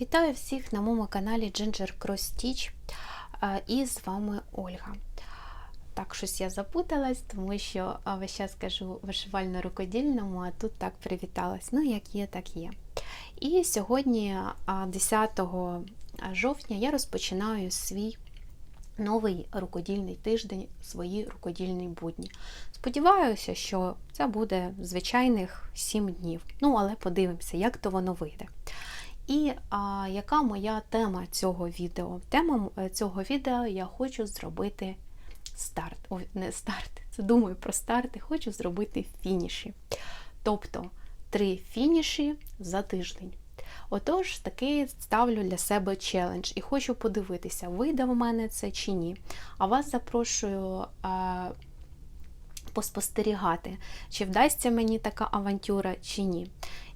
Вітаю всіх на моєму каналі Ginger Cross Stitch е, і з вами Ольга. Так, щось я запуталась, тому що весь час кажу вишивально-рукодільному, а тут так привіталась. Ну, як є, так є. І сьогодні, 10 жовтня, я розпочинаю свій новий рукодільний тиждень, свої рукодільні будні. Сподіваюся, що це буде звичайних 7 днів. Ну, але подивимося, як то воно вийде. І а, яка моя тема цього відео? Тема е, цього відео я хочу зробити старт. Ой, не старт, це думаю про старти, хочу зробити фініші. Тобто три фініші за тиждень. Отож, таки ставлю для себе челендж і хочу подивитися, вийде в мене це чи ні. А вас запрошую а, поспостерігати, чи вдасться мені така авантюра, чи ні.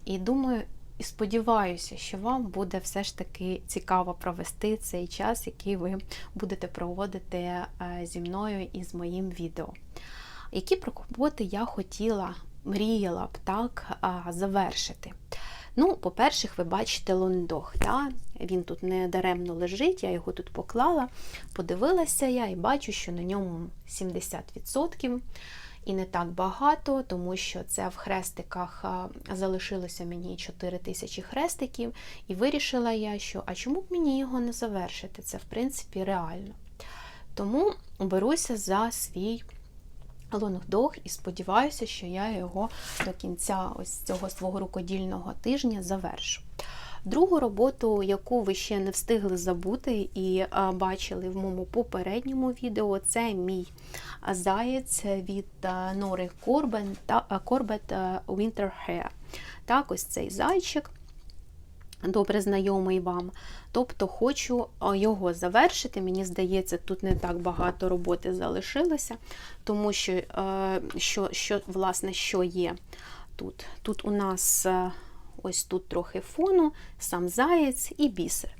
І думаю, і сподіваюся, що вам буде все ж таки цікаво провести цей час, який ви будете проводити е, зі мною і з моїм відео. Які роботи я хотіла, мріяла б так завершити? Ну, по-перше, ви бачите лондох. Да? Він тут не даремно лежить, я його тут поклала, подивилася я і бачу, що на ньому 70% і не так багато, тому що це в хрестиках залишилося мені 4 тисячі хрестиків, і вирішила я, що а чому б мені його не завершити? Це, в принципі, реально. Тому беруся за свій лонгдог і сподіваюся, що я його до кінця ось цього свого рукодільного тижня завершу. Другу роботу, яку ви ще не встигли забути і бачили в моєму попередньому відео, це мій заєць від Нори Корбен та Корбет Winter Hair. Так, ось цей зайчик. Добре знайомий вам. Тобто хочу його завершити. Мені здається, тут не так багато роботи залишилося, тому що, що, що власне, що є тут. Тут у нас ось тут трохи фону, сам заєць і бісер.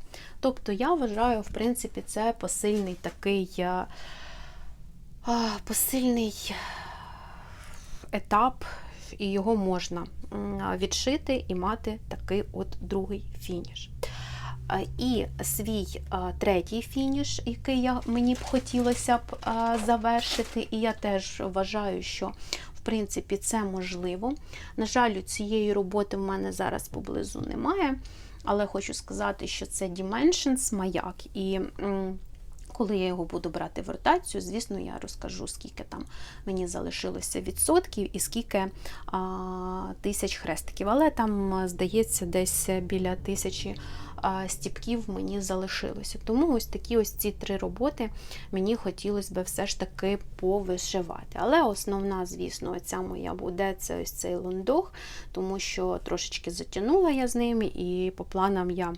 Тобто, я вважаю, в принципі, це посильний такий посильний етап, і його можна відшити і мати такий от другий фініш. І свій третій фініш, який я, мені б хотілося б завершити, і я теж вважаю, що принципі це можливо. На жаль, цієї роботи в мене зараз поблизу немає, але хочу сказати, що це Dimensions маяк. і коли я його буду брати в ротацію, звісно, я розкажу, скільки там мені залишилося відсотків і скільки а, тисяч хрестиків. Але там, здається, десь біля тисячі стіпків мені залишилося. Тому ось такі ось ці три роботи мені хотілося б все ж таки повишивати. Але основна, звісно, ця моя буде це ось цей лондох, тому що трошечки затягнула я з ним, і по планам я.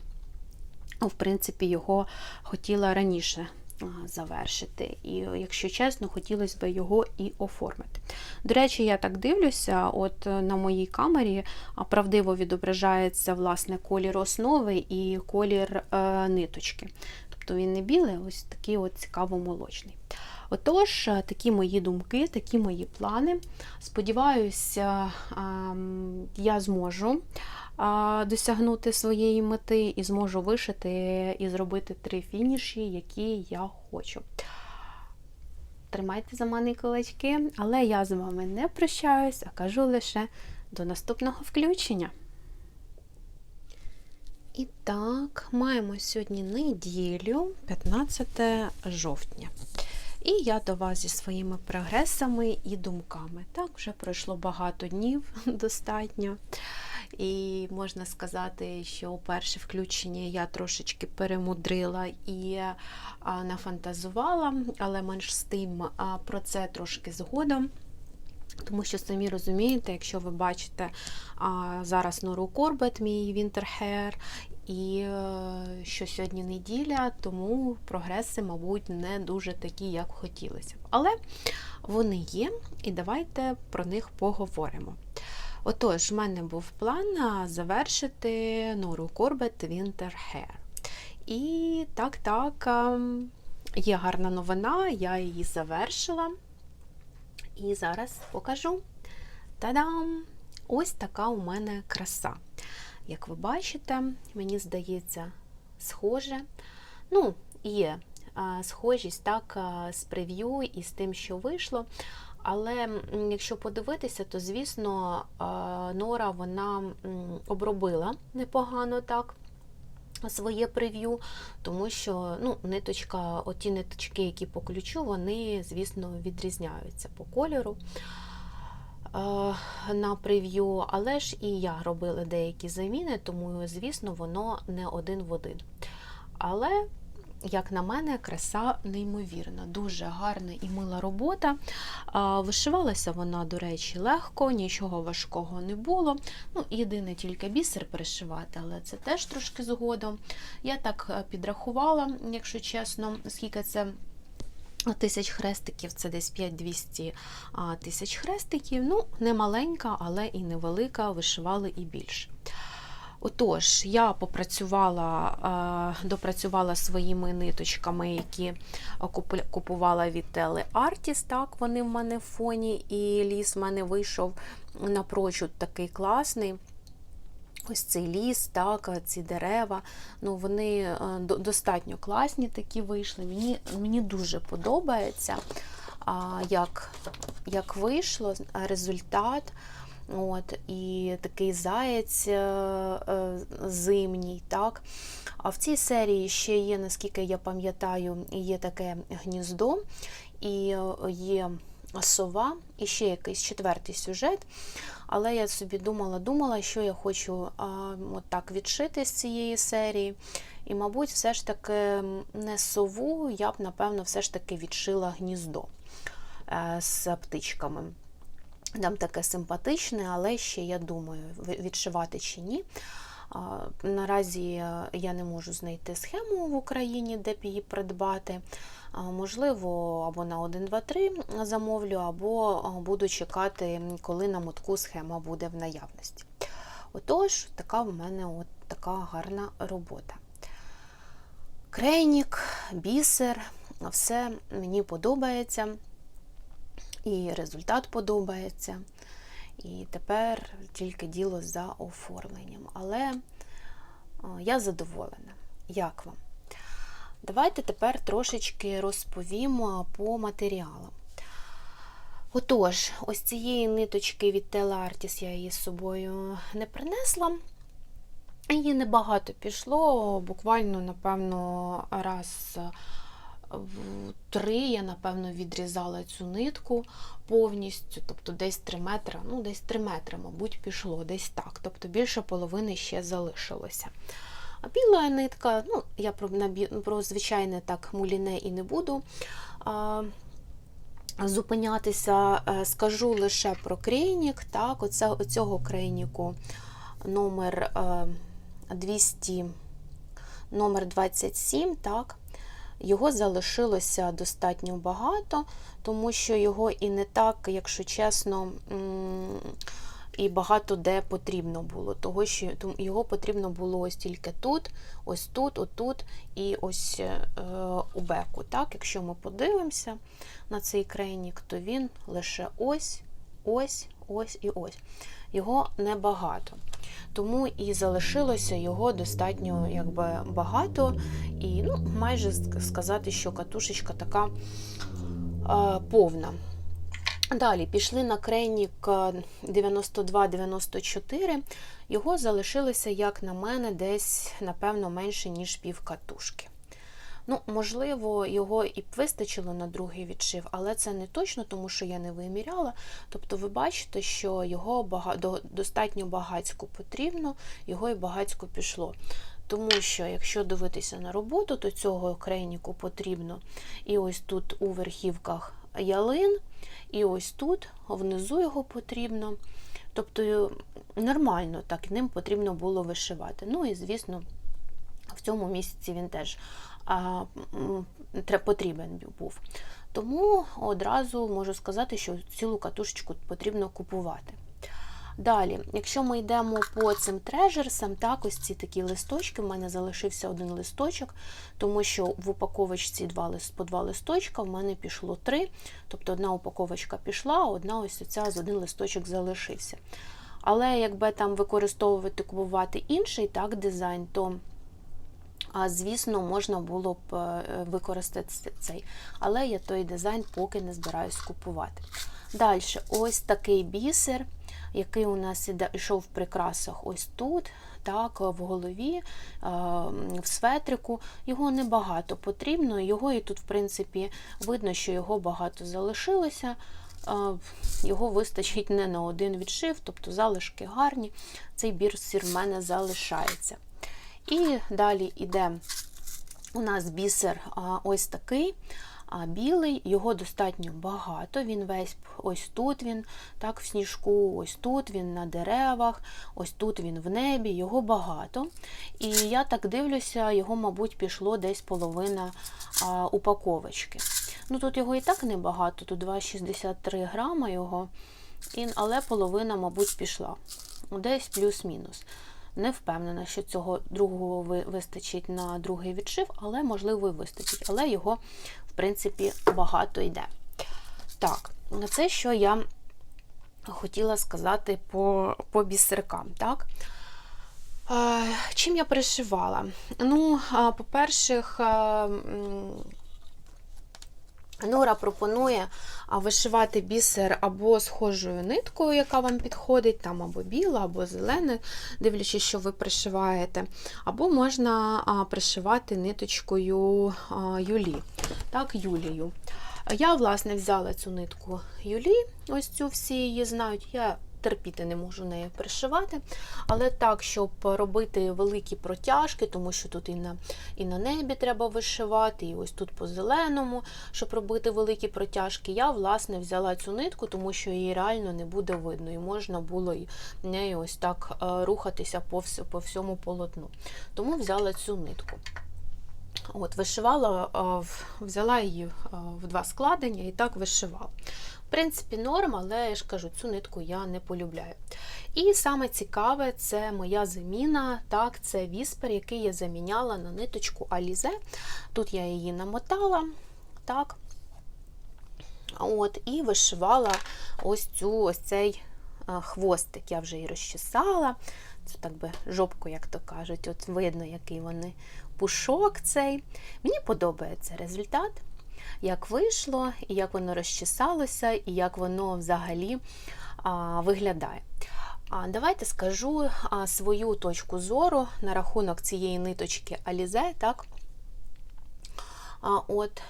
В принципі, його хотіла раніше завершити. І, якщо чесно, хотілося б його і оформити. До речі, я так дивлюся, от на моїй камері правдиво відображається власне колір основи і колір е, ниточки. Тобто він не білий, ось такий от цікаво-молочний. Отож, такі мої думки, такі мої плани. Сподіваюся, я зможу досягнути своєї мети і зможу вишити і зробити три фініші, які я хочу. Тримайте за мене кулачки, але я з вами не прощаюсь, а кажу лише до наступного включення. І так, маємо сьогодні неділю, 15 жовтня. І я до вас зі своїми прогресами і думками. Так, вже пройшло багато днів достатньо. І можна сказати, що перше включення я трошечки перемудрила і нафантазувала, але менш з тим про це трошки згодом. Тому що, самі розумієте, якщо ви бачите а, зараз Нору Корбет, мій Hair, і е, що сьогодні неділя, тому прогреси, мабуть, не дуже такі, як хотілося б. Але вони є, і давайте про них поговоримо. Отож, в мене був план завершити Нору Корбет Winter Hair. І так-так, є гарна новина, я її завершила. І зараз покажу. Та-дам! Ось така у мене краса. як ви бачите, мені здається, схоже. Ну, є схожість так, з прев'ю і з тим, що вийшло. Але якщо подивитися, то звісно, Нора вона обробила непогано так. Своє прев'ю, тому що ну, ниточка, оті ниточки, які по ключу, вони, звісно, відрізняються по кольору на прев'ю, але ж і я робила деякі заміни, тому, звісно, воно не один в один. Але, як на мене, краса неймовірна, дуже гарна і мила робота. Вишивалася вона, до речі, легко, нічого важкого не було. Ну, єдине тільки бісер перешивати, але це теж трошки згодом. Я так е, підрахувала, якщо чесно, скільки це. Тисяч хрестиків це десь 5-200 тисяч хрестиків. Ну, не маленька, але і невелика, вишивали і більше. Отож, я попрацювала, е, допрацювала своїми ниточками, які купувала від Телеартіс. Так, вони в мене в фоні, і ліс в мене вийшов напрочуд такий класний. Ось цей ліс, так, ці дерева, ну вони е, достатньо класні такі вийшли. Мені, мені дуже подобається, як, як вийшло результат. От, І такий заєць е, е, зимній. Так. А в цій серії ще є, наскільки я пам'ятаю, є таке гніздо, і е, є сова, і ще якийсь четвертий сюжет. Але я собі думала, думала, що я хочу а, от так відшити з цієї серії. І, мабуть, все ж таки не сову, я б, напевно, все ж таки відшила гніздо з птичками. Там таке симпатичне, але ще я думаю, відшивати чи ні. Наразі е, я не можу знайти схему в Україні, де б її придбати. Можливо, або на 1, 2, 3 замовлю, або буду чекати, коли на мотку схема буде в наявності. Отож, така в мене от така гарна робота. Крейнік, бісер, все мені подобається, і результат подобається. І тепер тільки діло за оформленням. Але я задоволена. Як вам? Давайте тепер трошечки розповімо по матеріалам. Отож, ось цієї ниточки від Телартіс я її з собою не принесла. Її небагато пішло, буквально, напевно, раз в три я, напевно, відрізала цю нитку повністю, тобто десь 3 метри, ну, десь 3 метри, мабуть, пішло, десь так. Тобто більше половини ще залишилося. А біла нитка, ну, я про, про звичайне так муліне і не буду а, зупинятися. Е, Скажу лише про крейнік. Так, оце, оцього крейніку номер е, 200, номер 27, так, його залишилося достатньо багато, тому що його і не так, якщо чесно, і багато де потрібно було. Того, що його потрібно було ось тільки тут, ось тут, отут і ось е, у беку. Так, Якщо ми подивимося на цей крейнік, то він лише ось, ось, ось і ось. Його небагато. Тому і залишилося його достатньо якби, багато, і ну, майже сказати, що катушечка така е, повна. Далі пішли на крейнік е, 92-94. Його залишилося, як на мене, десь, напевно, менше, ніж пів катушки. Ну, можливо, його і б вистачило на другий відшив, але це не точно, тому що я не виміряла. Тобто, ви бачите, що його бага... достатньо багацько потрібно, його і багацько пішло. Тому що, якщо дивитися на роботу, то цього крейніку потрібно і ось тут у верхівках ялин, і ось тут внизу його потрібно. Тобто нормально так ним потрібно було вишивати. Ну і звісно, в цьому місяці він теж потрібен був. Тому одразу можу сказати, що цілу катушечку потрібно купувати. Далі, якщо ми йдемо по цим трежерсам, так, ось ці такі листочки, в мене залишився один листочок, тому що в упаковочці два по два листочка, в мене пішло три. Тобто одна упаковочка пішла, а одна ось ця з один листочок залишився. Але якби там використовувати, купувати інший так, дизайн, то звісно, можна було б е, використати цей. Але я той дизайн поки не збираюсь купувати. Далі, ось такий бісер, який у нас йшов в прикрасах ось тут, так, в голові, е, в светрику. Його небагато потрібно, його і тут, в принципі, видно, що його багато залишилося. Е, Його вистачить не на один відшив, тобто залишки гарні. Цей бісер в мене залишається. І далі йде у нас бісер ось такий. А білий, його достатньо багато. Він весь ось тут він, так, в сніжку, ось тут він на деревах, ось тут він в небі, його багато. І я так дивлюся, його, мабуть, пішло десь половина а, упаковочки. Ну Тут його і так небагато, тут 2,63 грама його, але половина, мабуть, пішла. Десь плюс-мінус. Не впевнена, що цього другого вистачить на другий відшив, але, можливо, і вистачить. Але його, в принципі, багато йде. Так, це, що я хотіла сказати по по бісеркам. так? Чим я пришивала? Ну, по-перше, Нора пропонує вишивати бісер або схожою ниткою, яка вам підходить, там або біла, або зелена, дивлячись, що ви пришиваєте, або можна пришивати ниточкою Юлі, так, Юлію. Я, власне, взяла цю нитку Юлі, ось цю всі її знають. Я терпіти не можу нею пришивати. Але так, щоб робити великі протяжки, тому що тут і на і на небі треба вишивати, і ось тут по зеленому, щоб робити великі протяжки, я, власне, взяла цю нитку, тому що її реально не буде видно, і можна було нею ось так е, рухатися по, по всьому полотну. Тому взяла цю нитку. От, Вишивала, е, взяла її е, в два складення і так вишивала. В принципі, норм, але я ж кажу, цю нитку я не полюбляю. І саме цікаве, це моя заміна. Так, Це віспер, який я заміняла на ниточку Алізе. Тут я її намотала. так, от, І вишивала ось цю ось цей хвостик. Я вже і розчесала. Це так би жопку, як то кажуть, от видно, який вони пушок цей. Мені подобається результат як вийшло, і як воно розчесалося, і як воно взагалі а, виглядає. А Давайте скажу а, свою точку зору на рахунок цієї ниточки Alize, так? А, От,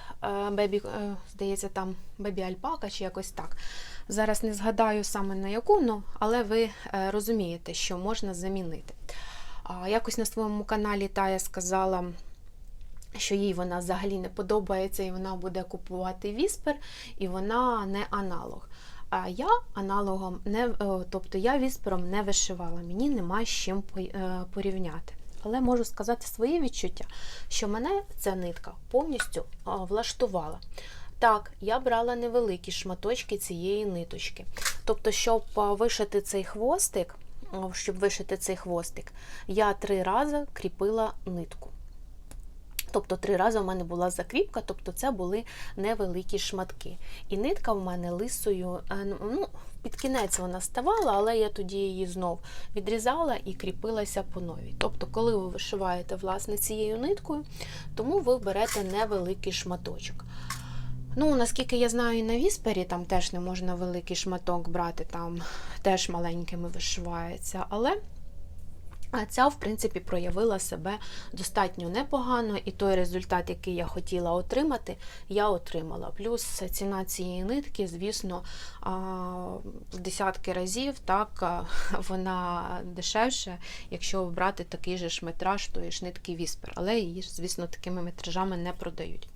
бебі, е, здається, там бебі Альпака чи якось так. Зараз не згадаю саме на яку, ну, але ви е, розумієте, що можна замінити. Якось на своєму каналі Тая сказала що їй вона взагалі не подобається, і вона буде купувати віспер, і вона не аналог. А я аналогом не тобто я віспером не вишивала, мені нема з чим е, порівняти. Але можу сказати своє відчуття, що мене ця нитка повністю влаштувала. Так, я брала невеликі шматочки цієї ниточки. Тобто, щоб вишити цей хвостик, щоб вишити цей хвостик, я три рази кріпила нитку. Тобто три рази в мене була закріпка, тобто це були невеликі шматки. І нитка в мене лисою, е, ну, під кінець вона ставала, але я тоді її знов відрізала і кріпилася по новій. Тобто, коли ви вишиваєте власне цією ниткою, тому ви берете невеликий шматочок. Ну, Наскільки я знаю, і на віспері там теж не можна великий шматок брати, там теж маленькими вишивається. але а ця, в принципі, проявила себе достатньо непогано, і той результат, який я хотіла отримати, я отримала. Плюс ціна цієї нитки, звісно, в десятки разів так, вона дешевша, якщо брати такий же ж метраж, тої ж нитки Віспер. Але її, звісно, такими метражами не продають.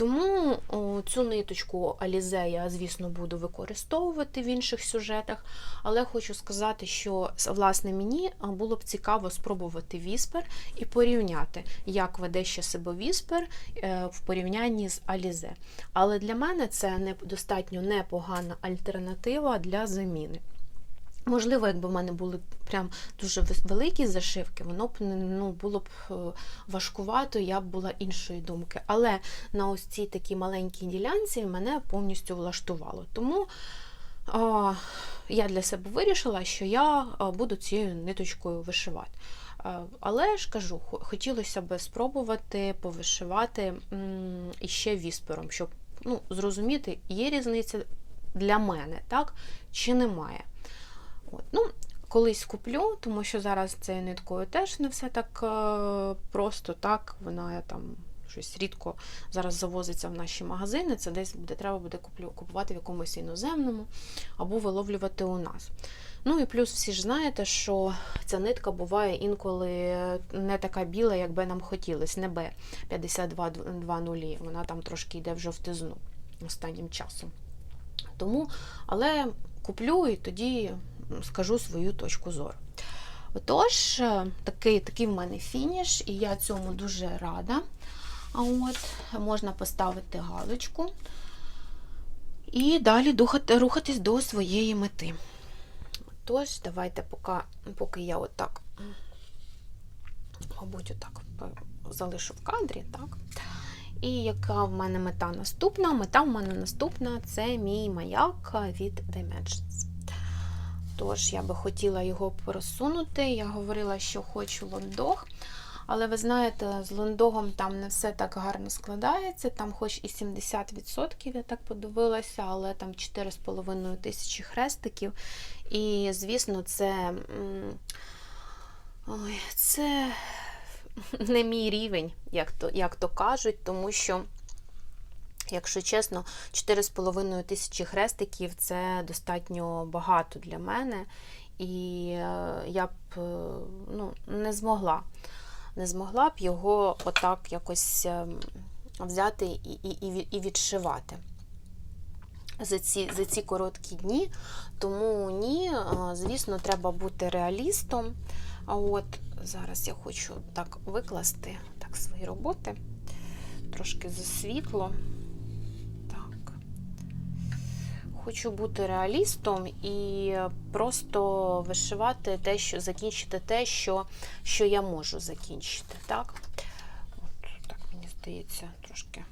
Тому о, цю ниточку Алізе я, звісно, буду використовувати в інших сюжетах, але хочу сказати, що власне мені було б цікаво спробувати Віспер і порівняти, як веде ще себе Віспер е, в порівнянні з Алізе. Але для мене це достатньо непогана альтернатива для заміни. Можливо, якби в мене були прям дуже великі зашивки, воно б ну, було б е, важкувато, я б була іншої думки. Але на ось цій такій маленькій ділянці мене повністю влаштувало. Тому а, я для себе вирішила, що я буду цією ниточкою вишивати. Але ж кажу, хотілося б спробувати повишивати іще віспером, щоб ну, зрозуміти, є різниця для мене, так, чи немає. От. Ну, колись куплю, тому що зараз цією ниткою теж не все так е, просто, так, вона там щось рідко зараз завозиться в наші магазини, це десь буде, треба буде купувати в якомусь іноземному або виловлювати у нас. Ну і плюс всі ж знаєте, що ця нитка буває інколи не така біла, як би нам хотілося, не Б5220, вона там трошки йде в жовтизну останнім часом. Тому, але куплю і тоді скажу свою точку зору. Отож, е, такий, такий в мене фініш, і я цьому дуже рада. От можна поставити галочку і далі духати, рухатись до своєї мети. Тож, давайте, поки, поки я отак, мабуть, отак залишу в кадрі, так. І яка в мене мета наступна? Мета в мене наступна це мій маяк від Dimensions. Тож, я би хотіла його просунути. Я говорила, що хочу лондог. Але ви знаєте, з лондогом там не все так гарно складається. Там хоч і 70%, я так подивилася, але там 4,5 тисячі хрестиків. І, звісно, це, ой, це не мій рівень, як то, як то кажуть, тому що. Якщо чесно, 4,5 тисячі хрестиків це достатньо багато для мене, і е, я б е, ну, не змогла не змогла б його отак якось ем, взяти і і, і, відшивати за ці, за ці короткі дні. Тому ні, е, звісно, треба бути реалістом. А от зараз я хочу так викласти так, свої роботи, трошки за Хочу бути реалістом і просто вишивати те, що закінчити те, що, що я можу закінчити. Так? От, так, мені здається, трошки.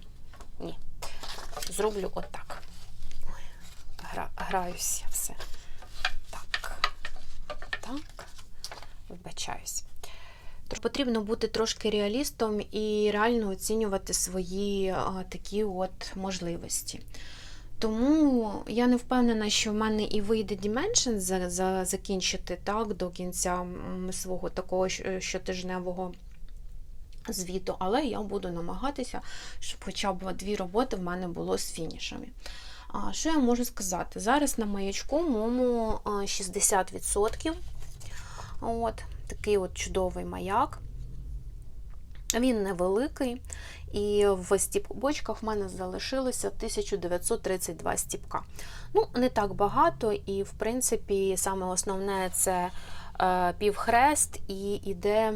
Ні. Зроблю отак. Гра, граюся все. Так. Так. Вибачаюсь. Потрібно бути трошки реалістом і реально оцінювати свої а, такі от можливості. Тому я не впевнена, що в мене і вийде Dimension за, за, закінчити так до кінця свого такого щотижневого звіту, але я буду намагатися, щоб хоча б дві роботи в мене було з фінішами. А, що я можу сказати? Зараз на маячку моєму 60%. От, такий от чудовий маяк. Він невеликий, і в стіпбочках в мене залишилося 1932 стіпка. Ну, не так багато, і, в принципі, саме основне це е, півхрест і йде,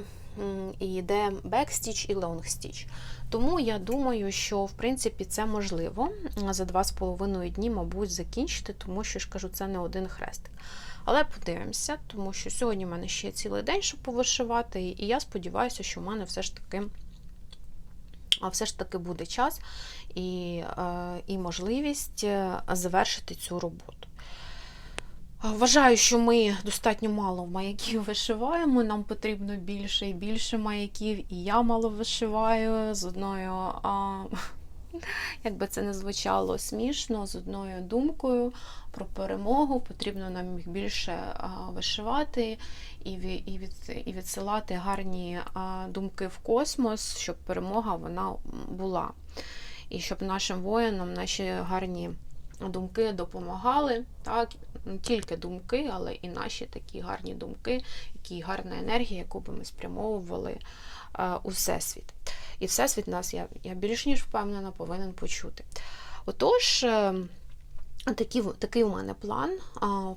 і йде бекстіч і лонгстіч. Тому я думаю, що в принципі це можливо за 2,5 дні, мабуть, закінчити, тому що ж кажу, це не один хрестик. Але подивимося, тому що сьогодні в мене ще цілий день, щоб повишивати, і я сподіваюся, що в мене все ж таки а все ж таки буде час і, е, і можливість е, завершити цю роботу. Вважаю, що ми достатньо мало маяків вишиваємо, нам потрібно більше і більше маяків, і я мало вишиваю з одною, а, як би це не звучало смішно, з одною думкою про перемогу. Потрібно нам їх більше вишивати і, від, і відсилати гарні думки в космос, щоб перемога вона була. І щоб нашим воїнам наші гарні думки допомагали. Так? Не тільки думки, але і наші такі гарні думки, які гарна енергія, яку би ми спрямовували у Всесвіт. І Всесвіт нас, я, я більш ніж впевнена, повинен почути. Отож, е, такий, такий у мене план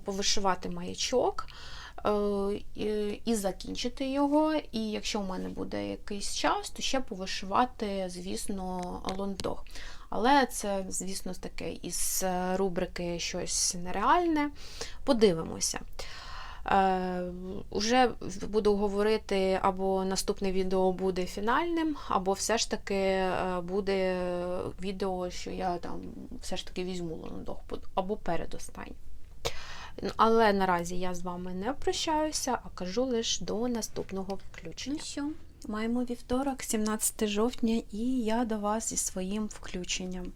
повишивати маячок. е, І, закінчити його. І якщо в мене буде якийсь час, то ще повишивати, звісно, лондох. Але це, звісно, таке із е, рубрики щось нереальне. Подивимося. Е, Уже буду говорити, або наступне відео буде фінальним, або все ж таки е, буде відео, що я там все ж таки візьму лондох, або передостаннє. Ну, Але наразі я з вами не прощаюся, а кажу лише до наступного включення. Ну що, маємо вівторок, 17 жовтня, і я до вас зі своїм включенням.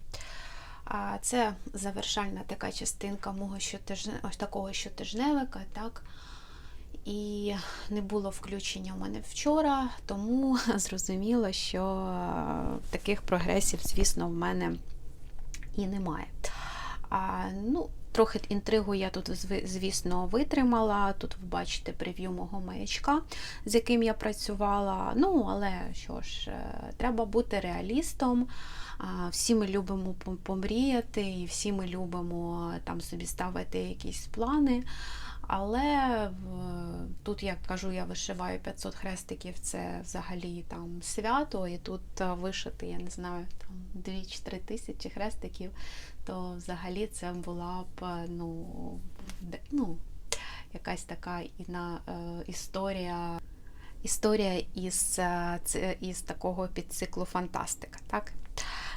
А Це завершальна така частинка мого щотижне... ось такого щотижневика, так? І не було включення у мене вчора, тому зрозуміло, що таких прогресів, звісно, в мене і немає. А, ну, Трохи інтригу я тут, звісно, витримала. Тут ви бачите прев'ю мого маячка, з яким я працювала. Ну, але що ж, е, треба бути реалістом. Всі ми любимо помріяти, і всі ми любимо там собі ставити якісь плани. Але тут, як кажу, я вишиваю 500 хрестиків, це взагалі там свято, і тут вишити, я не знаю, там 2-3 тисячі хрестиків, то взагалі це була б ну, ну, якась така іна, е, історія історія із, із такого підциклу фантастика. так?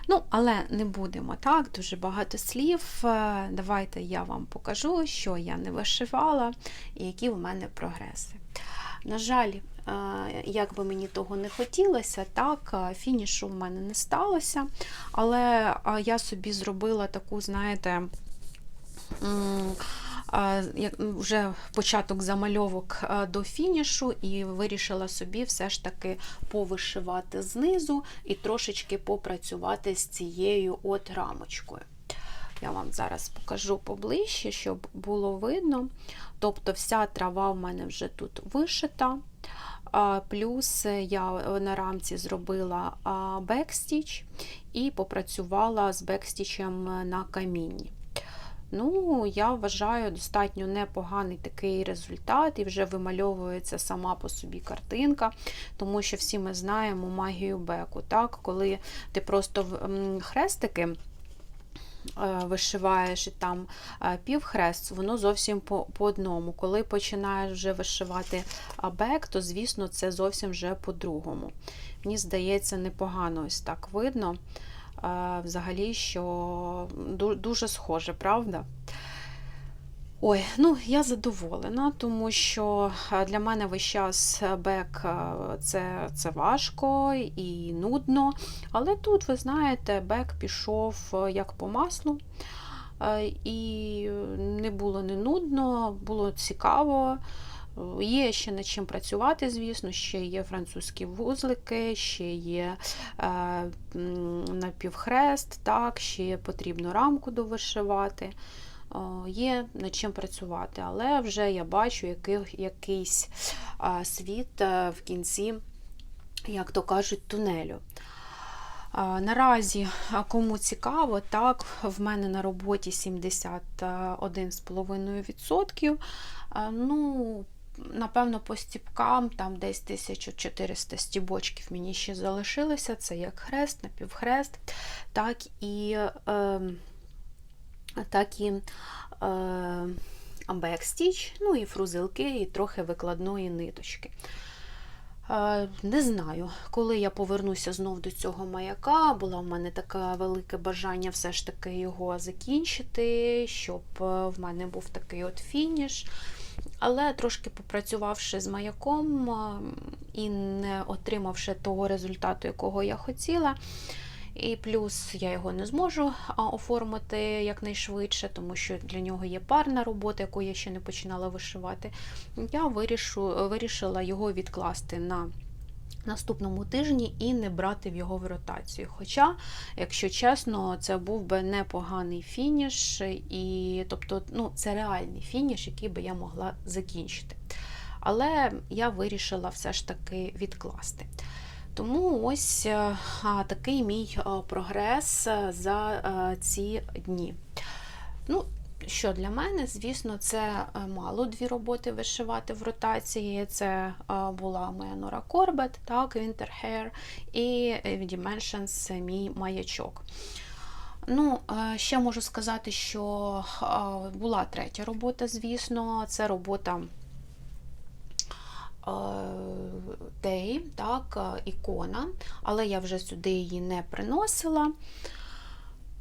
Ну, але не будемо так, дуже багато слів. Е, давайте я вам покажу, що я не вишивала і які в мене прогреси. На жаль, е, як би мені того не хотілося, так, е, фінішу в мене не сталося, але я собі зробила таку, знаєте, вже початок замальовок до фінішу, і вирішила собі все ж таки повишивати знизу і трошечки попрацювати з цією от рамочкою. Я вам зараз покажу поближче, щоб було видно. Тобто, вся трава в мене вже тут вишита. Плюс я на рамці зробила бекстіч і попрацювала з бекстічем на камінні. Ну, я вважаю достатньо непоганий такий результат, і вже вимальовується сама по собі картинка, тому що всі ми знаємо магію беку. так? Коли ти просто хрестики. Е, вишиваєш і там е, півхрест, воно зовсім по по одному. Коли починаєш вже вишивати бек, то, звісно, це зовсім вже по-другому. Мені здається, непогано ось так видно взагалі, що дуже схоже, правда? Ой, ну я задоволена, тому що для мене весь час бек це це важко і нудно. Але тут, ви знаєте, бек пішов як по маслу, і не було не нудно, було цікаво. Є ще над чим працювати, звісно, ще є французькі вузлики, ще є е, напівхрест, так, ще потрібно рамку довишивати. Є над чим працювати, але вже я бачу який, якийсь світ е, в кінці, як то кажуть, тунелю. Наразі, кому цікаво, так, в мене на роботі 71,5%. Ну, Напевно, по стіпкам, там десь 1400 стібочків мені ще залишилося. Це як хрест, напівхрест, так і е, так і е, бекстіч, ну і фрузилки, і трохи викладної ниточки. Е, не знаю, коли я повернуся знов до цього маяка, було в мене таке велике бажання все ж таки його закінчити, щоб е, в мене був такий от фініш. Але трошки попрацювавши з маяком і не отримавши того результату, якого я хотіла. І плюс я його не зможу оформити якнайшвидше, тому що для нього є парна робота, яку я ще не починала вишивати. Я вирішу, вирішила його відкласти на наступному тижні і не брати в його в ротацію. Хоча, якщо чесно, це був би непоганий фініш, і тобто, ну, це реальний фініш, який би я могла закінчити. Але я вирішила все ж таки відкласти. Тому ось такий мій прогрес за ці дні. Ну, що для мене, звісно, це е, мало дві роботи вишивати в ротації. Це е, була моя Нора Корбет, так, Winter Hair і Dimensions мій маячок. Ну, е, Ще можу сказати, що була третя робота, звісно, це робота Day, так, ікона, але я вже сюди її не приносила.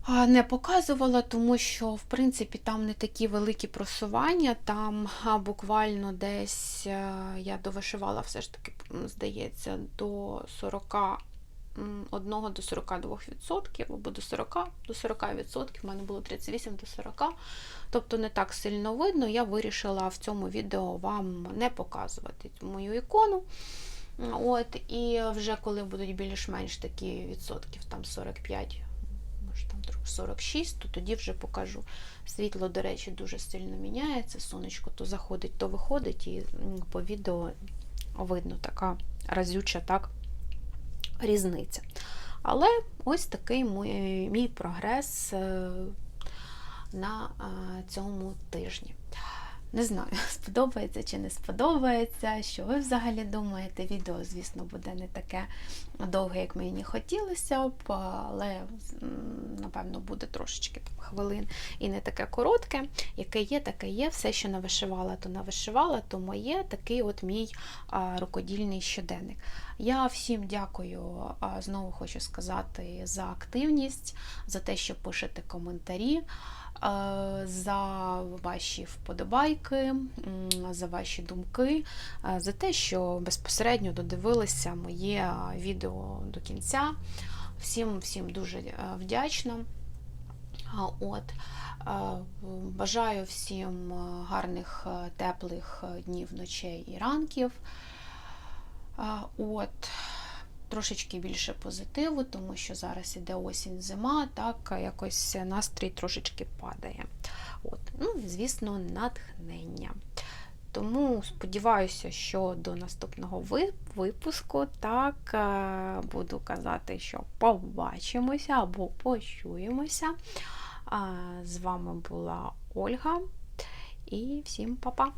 Не показувала, тому що, в принципі, там не такі великі просування. Там буквально десь е, я довишивала все ж таки, здається, до 41 до 42 відсотків, або до 40, до 40 відсотків, у мене було 38 до 40, тобто не так сильно видно. Я вирішила в цьому відео вам не показувати мою ікону. От, і вже коли будуть більш-менш такі відсотків, там 45, може там трохи 46, то тоді вже покажу. Світло, до речі, дуже сильно міняється. Сонечко то заходить, то виходить, і по відео видно така разюча так, різниця. Але ось такий мій, мій прогрес е, на е, цьому тижні. Не знаю, сподобається чи не сподобається, що ви взагалі думаєте. Відео, звісно, буде не таке довге, як мені хотілося б, але напевно буде трошечки там хвилин і не таке коротке. Яке є, таке є. Все, що навишивала, то навишивала, то моє такий от мій рукодільний щоденник. Я всім дякую, знову хочу сказати, за активність, за те, що пишете коментарі за ваші вподобайки, за ваші думки, е, за те, що безпосередньо додивилися моє відео до кінця. Всім всім дуже е, вдячна. От, е, бажаю всім е, гарних, е, теплих е, днів, ночей і ранків. От, трошечки більше позитиву, тому що зараз іде осінь, зима, так якось настрій трошечки падає. От. Ну, звісно, натхнення. Тому сподіваюся, що до наступного випуску так е, буду казати, що побачимося або почуємося. З вами була Ольга і всім па-па!